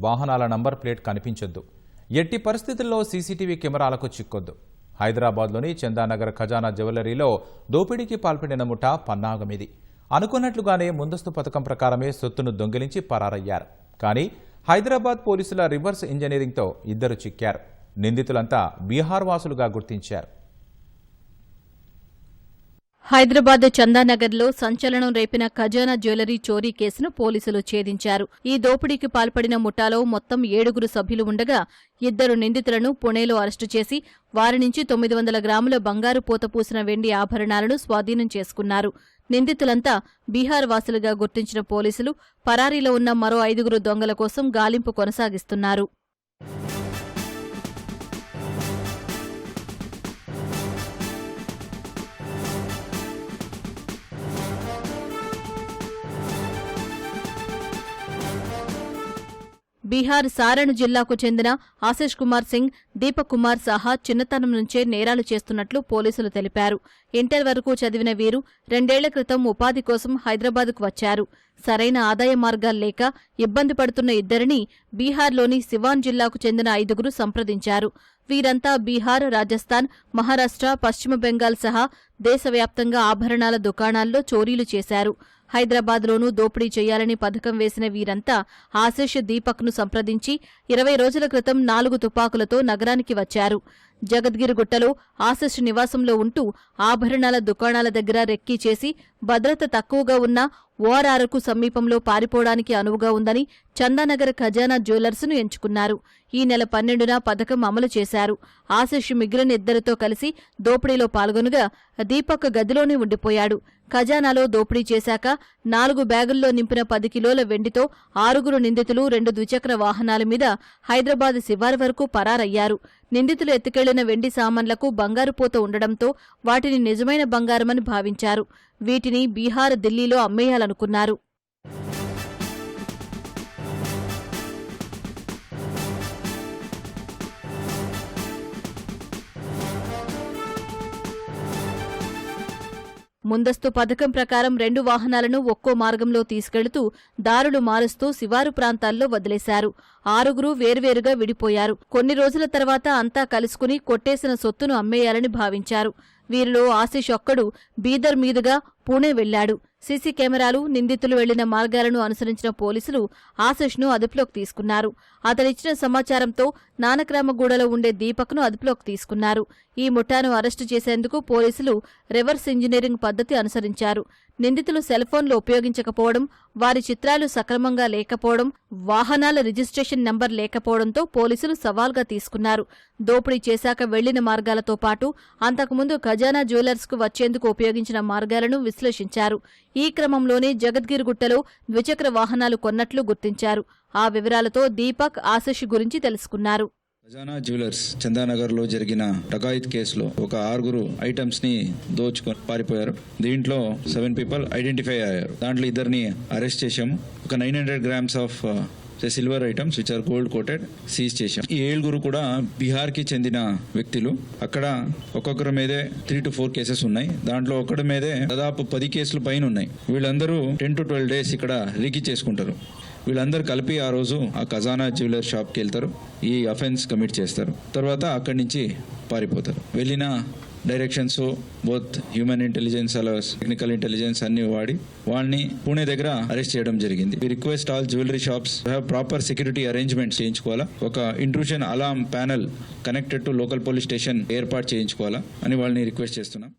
వాహనాల number plate కనిపించొద్దు. ఎట్టి పరిస్థితుల్లో సీసీటీవీ కెమెరాలకు చిక్కొద్దు. హైదరాబాద్లోని చందానగర్ ఖజానా జ్యువెలరీలో దోపిడీకి పాల్పడిన ముఠా పన్నాగమిది. అనుకున్నట్లుగానే ముందస్తు పథకం ప్రకారమే సొత్తును దొంగిలించి పరారయ్యారు. కానీ హైదరాబాద్ పోలీసుల రివర్స్ ఇంజనీరింగ్తో ఇద్దరు చిక్కారు. నిందితులంతా బీహార్ వాసులుగా గుర్తించారు. హైదరాబాద్ చందానగర్లో సంచలనం రేపిన ఖజానా జ్యువెలరీ చోరీ కేసును పోలీసులు ఛేదించారు. ఈ దోపిడీకి పాల్పడిన ముఠాలో మొత్తం ఏడుగురు సభ్యులు ఉండగా ఇద్దరు నిందితులను పుణేలో అరెస్టు చేసి వారి నుంచి తొమ్మిది వందల గ్రాముల బంగారు పూత పూసిన వెండి ఆభరణాలను స్వాధీనం చేసుకున్నారు. నిందితులంతా బీహార్ వాసులుగా గుర్తించిన పోలీసులు పరారీలో ఉన్న మరో ఐదుగురు దొంగల కోసం గాలింపు కొనసాగిస్తున్నారు. బీహార్ సారణ్ జిల్లాకు చెందిన ఆశిష్ కుమార్ సింగ్ దీపక్ కుమార్ సాహా చిన్నతనం నుంచే నేరాలు చేస్తున్నట్లు పోలీసులు తెలిపారు. ఇంటర్ వరకు చదివిన వీరు రెండేళ్ళ క్రితం ఉపాధి కోసం హైదరాబాద్కు వచ్చారు. సరైన ఆదాయ మార్గాలు లేక ఇబ్బంది పడుతున్న ఇద్దరిని బీహార్లోని సివాన్ జిల్లాకు చెందిన ఐదుగురు సంప్రదించారు. వీరంతా బీహార్ రాజస్థాన్ మహారాష్ట్ర పశ్చిమ బెంగాల్ సహా దేశవ్యాప్తంగా ఆభరణాల దుకాణాల్లో చోరీలు చేశారు. హైదరాబాద్లోనూ దోపిడీ చేయాలని పథకం వేసిన వీరంతా ఆశిష్ దీపక్ను సంప్రదించి ఇరవై రోజుల క్రితం నాలుగు తుపాకులతో నగరానికి వచ్చారు. జగద్గిరిగుట్టలో ఆశిష్ నివాసంలో ఉంటూ ఆభరణాల దుకాణాల దగ్గర రెక్కీ చేసి భద్రత తక్కువగా ఉన్న ఓఆర్ఆర్కు సమీపంలో పారిపోవడానికి అనువుగా ఉందని చందానగర్ ఖజానా జ్యువెలర్స్ను ఎంచుకున్నారు. ఈ నెల పన్నెండున పథకం అమలు చేశారు. ఆశిష్ మిగిలిన ఇద్దరితో కలిసి దోపిడీలో పాల్గొనగా దీపక్ గదిలోనే ఉండిపోయాడు. ఖజానాలో దోపిడీ చేశాక నాలుగు బ్యాగుల్లో నింపిన పది కిలోల వెండితో ఆరుగురు నిందితులు రెండు ద్విచక్ర వాహనాల మీద హైదరాబాద్ శివారు వరకు పరారయ్యారు. నిందితులు ఎత్తుకెళ్ళిన వెండి సామాన్లకు బంగారు పూత ఉండడంతో వాటిని నిజమైన బంగారమని భావించారు. వీటిని బీహార్ ఢిల్లీలో అమ్మేయాలనుకున్నారు. ముందస్తు పథకం ప్రకారం రెండు వాహనాలను ఒక్కో మార్గంలో తీసుకెళ్తూ దారులు మారుస్తూ శివారు ప్రాంతాల్లో వదిలేశారు. ఆరుగురు వేర్వేరుగా విడిపోయారు. కొన్ని రోజుల తర్వాత అంతా కలుసుకుని కొట్టేసిన సొత్తును అమ్మేయాలని భావించారు. వీరిలో ఆశిష్ ఒక్కడు బీదర్ మీదుగా పూణే వెళ్ళాడు. సీసీ కెమెరాలు నిందితులు వెళ్ళిన మార్గాలను అనుసరించిన పోలీసులు ఆశిష్ను అదుపులోకి తీసుకున్నారు. అతనిచ్చిన సమాచారంతో నానక్రామగూడలో ఉండే దీపక్ను అదుపులోకి తీసుకున్నారు. ఈ ముఠాను అరెస్టు చేసేందుకు పోలీసులు రివర్స్ ఇంజనీరింగ్ పద్ధతి అనుసరించారు. నిందితులు సెల్ఫోన్లు ఉపయోగించకపోవడం వారి చిత్రాలు సక్రమంగా లేకపోవడం వాహనాల రిజిస్ట్రేషన్ నంబర్ లేకపోవడంతో పోలీసులు సవాల్గా తీసుకున్నారు. దోపిడీ చేశాక వెళ్ళిన మార్గాలతో పాటు అంతకుముందు ఖజానా జ్యువెలర్స్కు వచ్చేందుకు ఉపయోగించిన మార్గాలను విశ్లేషించారు. ఈ క్రమంలోనే జగద్గిరిగుట్టలో ద్విచక్ర వాహనాలు కొన్నట్లు గుర్తించారు. ఆ వివరాలతో దీపక్ ఆశిష్ గురించి తెలుసుకున్నారు. ఖజానా జ్యువెలర్స్ చందానగర్లో జరిగిన డకాయిత్ కేసులో ఒక ఆరుగురు ఐటమ్స్ని దోచుకొని పారిపోయారు. దీంట్లో సెవెన్ పీపుల్ ఐడెంటిఫై అయ్యారు. దాంట్లో ఇద్దరిని అరెస్ట్ చేశాము. ఒక nine hundred grams of silver items which are gold coated seize చేశాం. ఈ ఏడుగురు కూడా బీహార్కి చెందిన వ్యక్తులు. అక్కడ ఒక్కొక్కరి మీదే త్రీ టు ఫోర్ కేసెస్ ఉన్నాయి. దాంట్లో ఒకటి మీదే దాదాపు పది కేసులు పైన ఉన్నాయి. వీళ్ళందరూ టెన్ టు ట్వెల్వ్ డేస్ ఇక్కడ రికీ చేసుకుంటారు. వీళ్ళందరూ కలిపి ఆ రోజు ఆ ఖజానా జ్యువెలర్ షాప్కి వెళ్తారు. ఈ అఫెన్స్ కమిట్ చేస్తారు. తర్వాత అక్కడి నుంచి పారిపోతారు. వెళ్ళిన డైరెక్షన్స్ బోత్ హ్యూమన్ ఇంటెలిజెన్స్ అలా టెక్నికల్ ఇంటెలిజెన్స్ అన్ని వాడి వాళ్ళని పూణే దగ్గర అరెస్ట్ చేయడం జరిగింది. We request all jewellery shops have proper security arrangements చేయించుకోవాలా? ఒక intrusion alarm panel connected to local police station ఏర్పాటు చేయించుకోవాలా? అని వాళ్ళని రిక్వెస్ట్ చేస్తున్నాం.